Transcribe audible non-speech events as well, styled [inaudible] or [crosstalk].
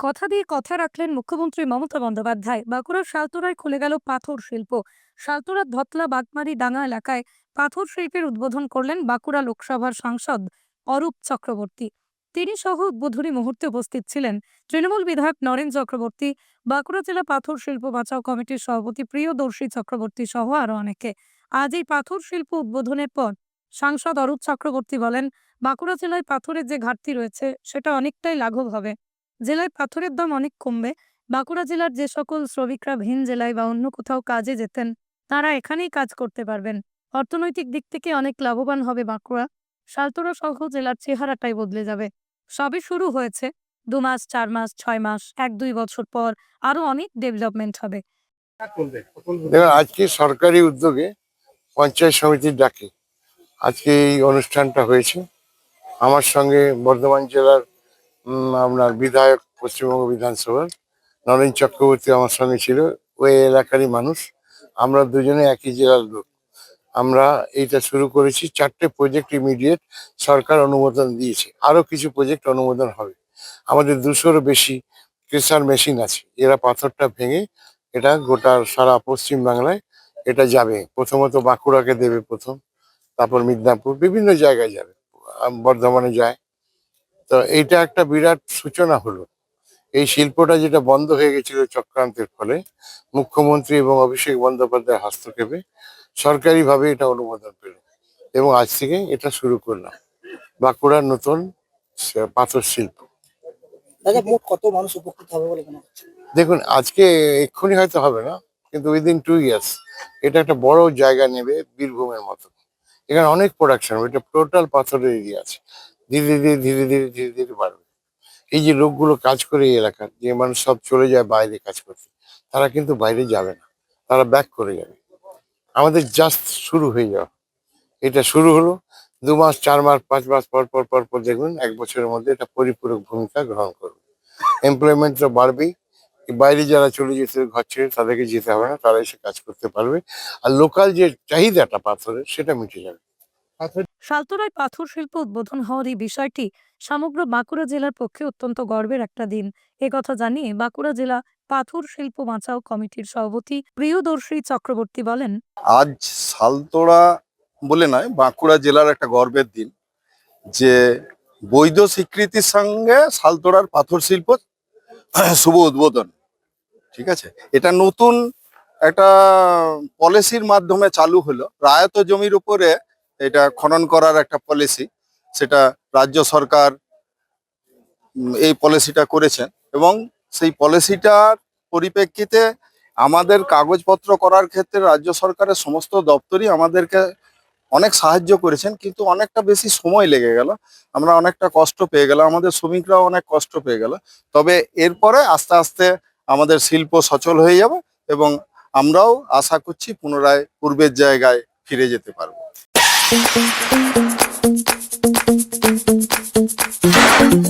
কথা দিয়ে কথা রাখলেন মুখ্যমন্ত্রী মমতা বন্দ্যোপাধ্যায়। বাঁকুড়ার শালতোরায় খুলে গেল পাথর শিল্প। শালতোরার ধতলা, বাগমারি ডাঙ্গা এলাকায় পাথর শিল্পের উদ্বোধন করলেন বাঁকুড়া লোকসভার সাংসদ অরূপ চক্রবর্তী। তিনি সহ উদ্বোধনী মুহূর্তে উপস্থিত ছিলেন তৃণমূল বিধায়ক নরেন চক্রবর্তী, বাঁকুড়া জেলা পাথর শিল্প বাঁচাও কমিটির সভাপতি প্রিয়দর্শী চক্রবর্তী সহ আরও অনেকে। আজ এই পাথর শিল্প উদ্বোধনের পর সাংসদ অরূপ চক্রবর্তী বলেন, বাঁকুড়া জেলায় পাথরের যে ঘাটতি রয়েছে, সেটা অনেকটাই লাঘব হবে। জেলায় পাথরের দাম অনেক কমবে। বাঁকুড়া জেলার যে সকল শ্রমিকরা ভিন জেলায় বা অন্য কোথাও কাজে যেতেন, তারা এখানেই কাজ করতে পারবেন। অর্থনৈতিক দিক থেকে অনেক লাভবান হবে বাঁকুড়া। সালতোরা সহ জেলার চেহারাটাই বদলে যাবে। সবে শুরু হয়েছে। দু মাস, চার মাস, ছয় মাস, এক, দুই বছর পর আরও অনেক ডেভেলপমেন্ট হবে। আজকে সরকারি উদ্যোগে পঞ্চায়েত সমিতির ডাকে আজকে এই অনুষ্ঠানটা হয়েছে। আমার সঙ্গে বর্ধমান জেলার আপনার বিধায়ক পশ্চিমবঙ্গ বিধানসভার নরেন চক্রবর্তী আমার সঙ্গে ছিল। ওই এলাকারই মানুষ। আমরা দুজনে একই জেলার লোক। আমরা এইটা শুরু করেছি, চারটে প্রজেক্ট ইমিডিয়েট সরকার অনুমোদন দিয়েছে। আরও কিছু প্রজেক্ট অনুমোদন হবে। আমাদের দুশোরও বেশি ক্রেশার মেশিন আছে। এরা পাথরটা ভেঙে এটা গোটা সারা পশ্চিম বাংলায় এটা যাবে। প্রথমত বাঁকুড়াকে দেবে প্রথম, তারপর মিদনাপুর, বিভিন্ন জায়গায় যাবে। বর্ধমানে যায়। তো এইটা একটা বিরাট সূচনা হলো। এই শিল্পটা যেটা বন্ধ হয়ে গেছিল চক্রান্তের ফলে মুখ্যমন্ত্রী এবং অভিষেক বন্দ্যোপাধ্যায়ের হস্তক্ষেপে সরকারিভাবে এটা অনুমোদন পেল এবং আজ থেকে এটা শুরু করলাম। বাঁকুড়ার নতুন পাথর শিল্প। দাদা মোট কত মানুষ উপকৃত হবে বলে মনে হচ্ছে? দেখুন আজকে এক্ষুনি হয়তো হবে না কিন্তু উইদিন টু ইয়ার্স এটা একটা বড় জায়গা নেবে বীরভূমের মতো। এখানে অনেক প্রোডাকশন এটা টোটাল পাথরের এরিয়া আছে। ধীরে ধীরে ধীরে ধীরে ধীরে ধীরে বাড়বে। এই যে লোকগুলো কাজ করে এই এলাকার যে মানুষ সব চলে যায় বাইরে কাজ করতে, তারা কিন্তু বাইরে যাবে না। তারা ব্যাক করে যাবে। আমাদের জাস্ট শুরু হয়ে যাওয়া। এটা শুরু হলো, দু মাস, চার মাস, পাঁচ মাস, পর পর পর পর দেখবেন এক বছরের মধ্যে এটা পরিপূরক ভূমিকা গ্রহণ করবে। এমপ্লয়মেন্টটা বাড়বেই। বাইরে যারা চলে যেতে ঘর ছেড়ে তাদেরকে যেতে হবে না, তারা এসে কাজ করতে পারবে। আর লোকাল যে চাহিদাটা পাথরের, সেটা মিটে যাবে। শালতোরায় পাথর শিল্প উদ্বোধন হওয়ার এই বিষয়টি সমগ্র বাঁকুড়া জেলার পক্ষে অত্যন্ত গর্বের একটা দিন। একথা জানিয়ে বাঁকুড়া জেলা পাথর শিল্প বাঁচাও কমিটির সভাপতি প্রিয়দর্শী চক্রবর্তী বলেন আজ সালতোড়া বলে নয় বাঁকুড়া জেলার একটা গর্বের দিন যে বৈধ স্বীকৃতির সঙ্গে সালতোড়ার পাথর শিল্প [clears throat] শুভ উদ্বোধন। ঠিক আছে? এটা নতুন একটা পলিসির মাধ্যমে চালু হলো। রায়ত জমির উপরে এটা খনন করার একটা পলিসি সেটা রাজ্য সরকার এই পলিসিটা করেছেন এবং সেই পলিসিটার পরিপ্রেক্ষিতে আমাদের কাগজপত্র করার ক্ষেত্রে রাজ্য সরকারের সমস্ত দপ্তরই আমাদেরকে অনেক সাহায্য করেছেন, কিন্তু অনেকটা বেশি সময় লেগে গেল। আমরা অনেকটা কষ্ট পেয়ে গেলাম, আমাদের শ্রমিকরাও অনেক কষ্ট পেয়ে গেল। তবে এরপরে আস্তে আস্তে আমাদের শিল্প সচল হয়ে যাবে এবং আমরাও আশা করছি পুনরায় পূর্বের জায়গায় ফিরে যেতে পারব। Thank you.